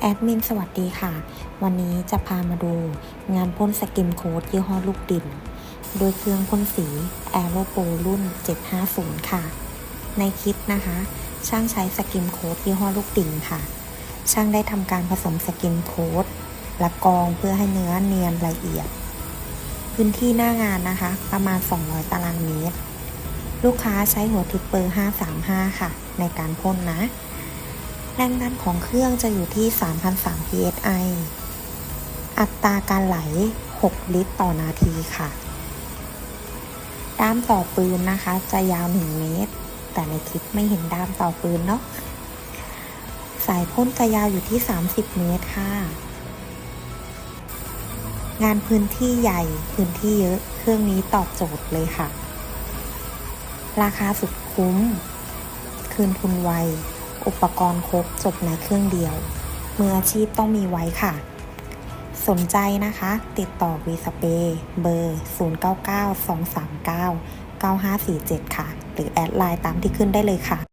แอดมินสวัสดีค่ะ วันนี้จะพามาดูงานพ่นสกิมโค้ดยี่ห้อลูกดิน โดยเครื่องพ่นสี a e r o p o รุ่น 750 ค่ะ ในคลิปนะคะ ช่างใช้สกิมโค้ดยี่ห้อลูกดินค่ะ ช่างได้ทำการผสมสกิมโค้ดและกองเพื่อให้เนื้อเนียนละเอียด พื้นที่หน้างานนะคะ ประมาณ 200 ตารางเมตร ลูกค้าใช้หัวทิปเปอร์ 535 ค่ะ ในการพ่นนะ แรงดันของเครื่องจะอยู่ที่ 3,003 psi อัตราการไหล 6 ลิตรต่อนาทีค่ะ ด้ามต่อปืนนะคะ จะยาว 1 เมตร แต่ในคลิปไม่เห็นด้ามต่อปืนเนาะ สายพ่นจะยาวอยู่ที่ 30 เมตรค่ะ งานพื้นที่ใหญ่ พื้นที่เยอะ เครื่องนี้ตอบโจทย์เลยค่ะ ราคาสุดคุ้ม คืนทุนไว อุปกรณ์ครบจบในเครื่องเดียว มืออาชีพต้องมีไว้ค่ะ สนใจนะคะ ติดต่อวีสเปเบอร์ 0992399547 ค่ะ หรือแอดไลน์ตามที่ขึ้นได้เลยค่ะ